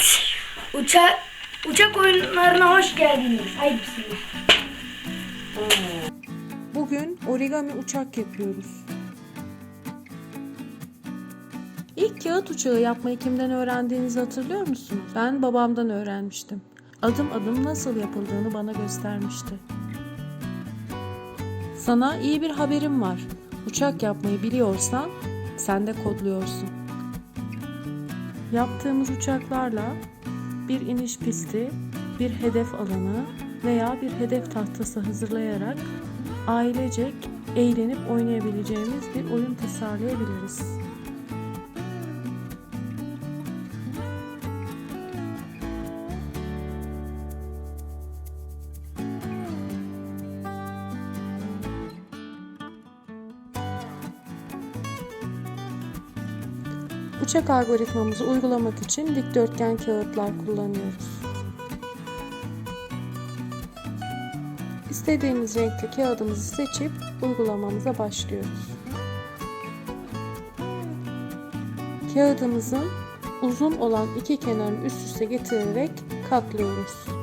Evet. Uçak uçak oyunlarına hoş geldiniz. Ayıpsınız. Bugün origami uçak yapıyoruz. İlk kağıt uçağı yapmayı kimden öğrendiğinizi hatırlıyor musunuz? Ben babamdan öğrenmiştim. Adım adım nasıl yapıldığını bana göstermişti. Sana iyi bir haberim var. Uçak yapmayı biliyorsan sen de kodluyorsun. Yaptığımız uçaklarla bir iniş pisti, bir hedef alanı veya bir hedef tahtası hazırlayarak ailecek eğlenip oynayabileceğimiz bir oyun tasarlayabiliriz. Uçak algoritmamızı uygulamak için dikdörtgen kağıtlar kullanıyoruz. İstediğimiz renkte kağıdımızı seçip uygulamamıza başlıyoruz. Kağıdımızın uzun olan iki kenarını üst üste getirerek katlıyoruz.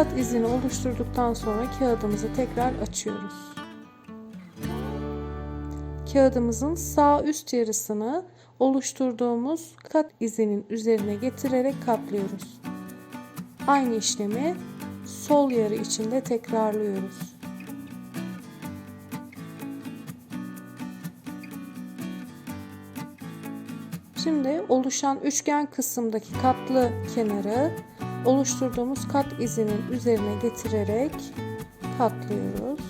Kat izini oluşturduktan sonra kağıdımızı tekrar açıyoruz. Kağıdımızın sağ üst yarısını oluşturduğumuz kat izinin üzerine getirerek katlıyoruz. Aynı işlemi sol yarı içinde tekrarlıyoruz. Şimdi oluşan üçgen kısımdaki katlı kenarı oluşturduğumuz kat izinin üzerine getirerek katlıyoruz.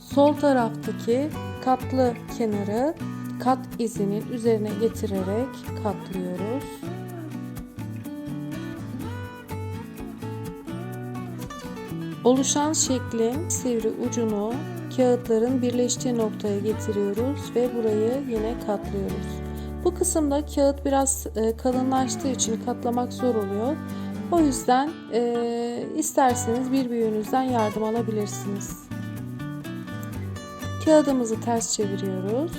Sol taraftaki katlı kenarı kat izinin üzerine getirerek katlıyoruz. Oluşan şeklin sivri ucunu kağıtların birleştiği noktaya getiriyoruz ve burayı yine katlıyoruz. Bu kısımda kağıt biraz e, kalınlaştığı için katlamak zor oluyor. O yüzden e, isterseniz bir büyüğünüzden yardım alabilirsiniz. Kağıdımızı ters çeviriyoruz.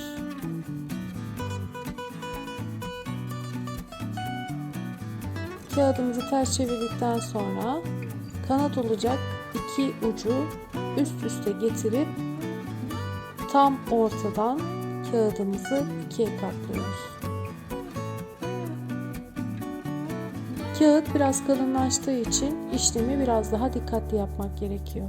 Kağıdımızı ters çevirdikten sonra kanat olacak iki ucu üst üste getirip tam ortadan kağıdımızı ikiye katlıyoruz. Kağıt biraz kalınlaştığı için işlemi biraz daha dikkatli yapmak gerekiyor.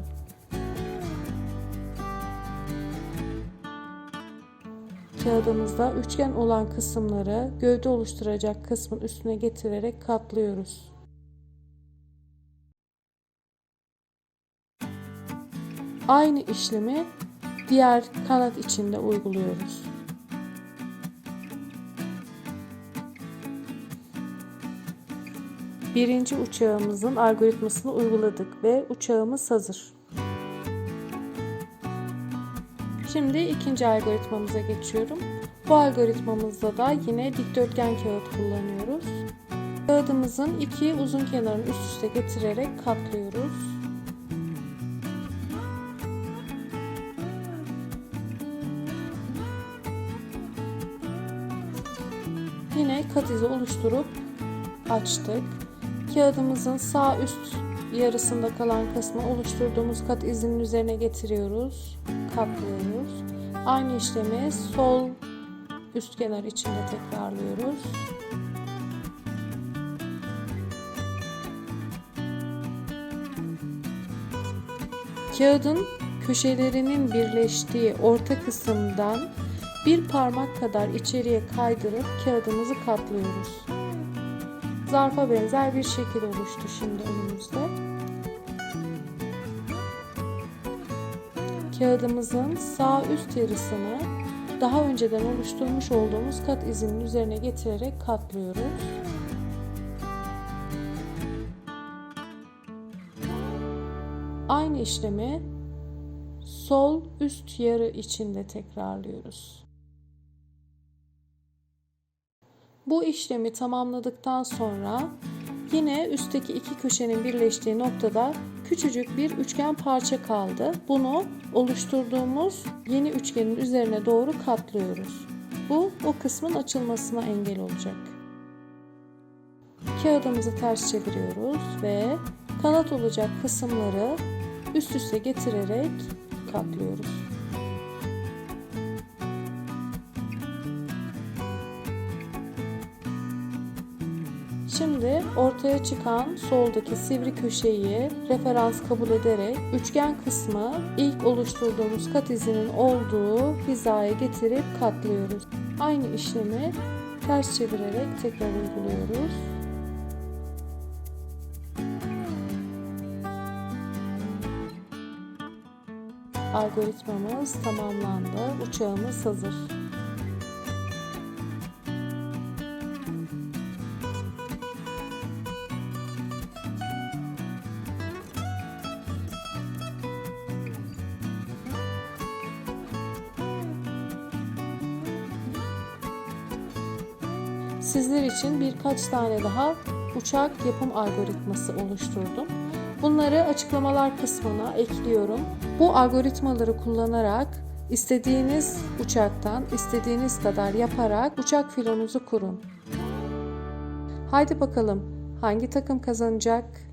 Kağıdımızda üçgen olan kısımları gövde oluşturacak kısmın üstüne getirerek katlıyoruz. Aynı işlemi diğer kanat içinde uyguluyoruz. Birinci uçağımızın algoritmasını uyguladık ve uçağımız hazır. Şimdi ikinci algoritmamıza geçiyorum. Bu algoritmamızda da yine dikdörtgen kağıt kullanıyoruz. Kağıdımızın iki uzun kenarını üst üste getirerek katlıyoruz. Kat izi oluşturup açtık. Kağıdımızın sağ üst yarısında kalan kısmı oluşturduğumuz kat izinin üzerine getiriyoruz. Katlıyoruz. Aynı işlemi sol üst kenar içinde tekrarlıyoruz. Kağıdın köşelerinin birleştiği orta kısımdan bir parmak kadar içeriye kaydırıp kağıdımızı katlıyoruz. Zarfa benzer bir şekil oluştu şimdi önümüzde. Kağıdımızın sağ üst yarısını daha önceden oluşturmuş olduğumuz kat izinin üzerine getirerek katlıyoruz. Aynı işlemi sol üst yarı içinde tekrarlıyoruz. Bu işlemi tamamladıktan sonra Yine üstteki iki köşenin birleştiği noktada küçücük bir üçgen parça kaldı. Bunu oluşturduğumuz yeni üçgenin üzerine doğru katlıyoruz. Bu o kısmın açılmasına engel olacak. Kağıdımızı ters çeviriyoruz ve kanat olacak kısımları üst üste getirerek katlıyoruz. Şimdi ortaya çıkan soldaki sivri köşeyi referans kabul ederek üçgen kısmı ilk oluşturduğumuz kat izinin olduğu hizaya getirip katlıyoruz. Aynı işlemi ters çevirerek tekrar uyguluyoruz. Algoritmamız tamamlandı. Uçağımız hazır. Sizler için birkaç tane daha uçak yapım algoritması oluşturdum. Bunları açıklamalar kısmına ekliyorum. Bu algoritmaları kullanarak istediğiniz uçaktan istediğiniz kadar yaparak uçak filonuzu kurun. Haydi bakalım hangi takım kazanacak?